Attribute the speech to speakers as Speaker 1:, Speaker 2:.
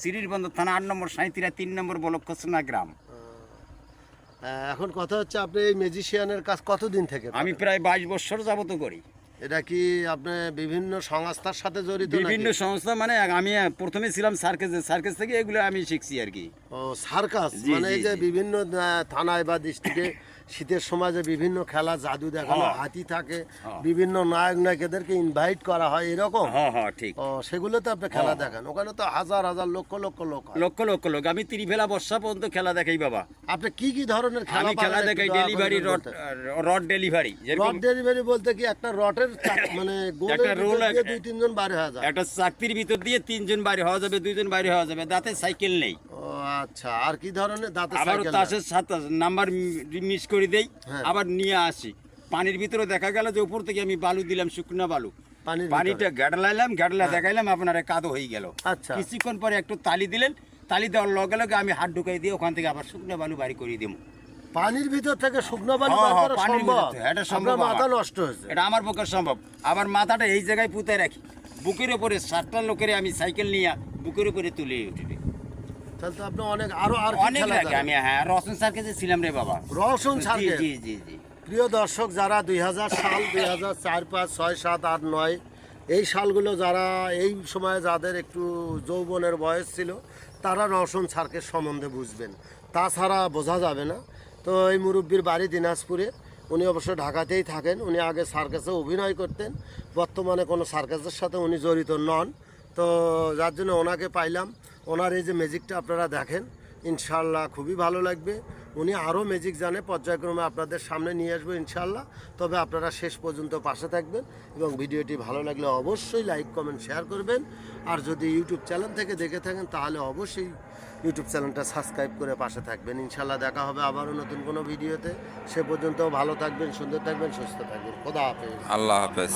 Speaker 1: সিরির বন্দর থানা আট নম্বর সাঁইতিরা তিন নম্বর বলক্ষসোনা গ্রাম।
Speaker 2: এখন কথা হচ্ছে আপনি এই ম্যাজিশিয়ানের কাজ কতদিন থেকে
Speaker 1: আমি প্রায় বাইশ বছর যাবত করি।
Speaker 2: এটা কি আপনি বিভিন্ন সংস্থার সাথে জড়িত
Speaker 1: বিভিন্ন সংস্থা মানে আমি প্রথমে ছিলাম সার্কেসে সার্কেস থেকে এগুলো আমি শিখছি আর কি।
Speaker 2: ও সার্কাস? মানে এই যে বিভিন্ন থানায় বা ডিস্ট্রিক্টে শীতের সময় যে বিভিন্ন খেলা জাদু দেখানো
Speaker 1: হ্যাঁ।
Speaker 2: হাতি থাকে
Speaker 1: হ্যাঁ।
Speaker 2: বিভিন্ন নায়ক নায়িকাদেরকে ইনভাইট করা হয় এরকম?
Speaker 1: হ্যাঁ ঠিক।
Speaker 2: ও সেগুলোতে আপনি খেলা। দেখান? ওখানে তো হাজার হাজার লক্ষ লক্ষ লোক
Speaker 1: লক্ষ লক্ষ লোক। আমি ত্রিভেলা বর্ষা পর্যন্ত খেলা দেখাই বাবা।
Speaker 2: আপনি কি কি ধরনের খেলা
Speaker 1: খেলা দেখাই delivery rod rod delivery.
Speaker 2: Rod delivery বলতে কি একটা রটের মানে
Speaker 1: একটা
Speaker 2: ভিতর
Speaker 1: roll
Speaker 2: দিয়ে
Speaker 1: এক-
Speaker 2: দুই তিনজন বাইরে হয়ে যায়।
Speaker 1: একটা চাকরির ভিতর দিয়ে তিনজন বাইরে হওয়া যাবে দুইজন বাইরে হওয়া যাবে দাঁতে সাইকেল নেই।
Speaker 2: ও আচ্ছা আর কি ধরনের দাঁতে
Speaker 1: আবার তাসের সাত নাম্বার মিস করে দেই
Speaker 2: হ্যাঁ।
Speaker 1: আবার নিয়ে আসি। পানির ভিতরে দেখা গেল যে উপর থেকে আমি বালু দিলাম শুকনো বালু। পানিটা গাডলাইলাম গাডলা দেখাইলাম আপনার কাদো হয়ে গেল।
Speaker 2: আচ্ছা।
Speaker 1: কিছুক্ষণ পরে একটু তালি দিলেন তালি দেওয়ার লগে লগে আমি হাত ঢুকাই দিয়ে ওখান থেকে আবার শুকনো বালু বাড়ি করে দিব
Speaker 2: পানির ভিতর থেকে শুকনো বালি
Speaker 1: হ্যাঁ,
Speaker 2: বার
Speaker 1: হ্যাঁ,
Speaker 2: করা সম্ভব।
Speaker 1: এটা সম্ভব।
Speaker 2: মাথা
Speaker 1: আমার।
Speaker 2: নষ্ট হয়েছে।
Speaker 1: এটা আমার পক্ষে সম্ভব। আবার মাথাটা এই জায়গায় পুঁতে রাখি। বুকের উপরে সাতটা লোকের আমি সাইকেল নিয়ে বুকের উপরে তুলে উঠবে
Speaker 2: তাহলে তো আপনি অনেক আরও আর
Speaker 1: অনেক লাগে আমি হ্যাঁ রসন স্যারকে যে ছিলাম রে বাবা। G
Speaker 2: circle
Speaker 1: G G G.
Speaker 2: প্রিয় দর্শক যারা দুই হাজার সাল দুই হাজার চার পাঁচ ছয় সাত আট নয় এই সালগুলো যারা এই সময়ে যাদের একটু যৌবনের বয়স ছিল তারা রসুন সার্কের সম্বন্ধে বুঝবেন। তাছাড়া বোঝা যাবে না তো এই মুরব্বীর বাড়ি দিনাজপুরে। উনি অবশ্য ঢাকাতেই থাকেন। উনি আগে সার্কাসে অভিনয় করতেন। বর্তমানে কোনো সার্কাসের সাথে উনি জড়িত নন। তো যার জন্য ওনাকে পাইলাম। ওনার এই যে ম্যাজিকটা আপনারা দেখেন ইনশাল্লাহ খুবই ভালো লাগবে। উনি আরও ম্যাজিক জানে পর্যায়ক্রমে আপনাদের সামনে নিয়ে আসব ইনশাল্লাহ তবে আপনারা শেষ পর্যন্ত পাশে থাকবেন এবং ভিডিওটি ভালো লাগলে অবশ্যই লাইক, কমেন্ট, শেয়ার করবেন। আর যদি ইউটিউব চ্যানেল থেকে দেখে থাকেন, তাহলে অবশ্যই ইউটিউব চ্যানেলটা সাবস্ক্রাইব করে পাশে থাকবেন। ইনশাল্লাহ দেখা হবে আবারও নতুন কোনো ভিডিওতে। সে পর্যন্ত ভালো থাকবেন, সুন্দর থাকবেন, সুস্থ থাকবেন। খোদা হাফেজ।
Speaker 3: আল্লাহ হাফেজ।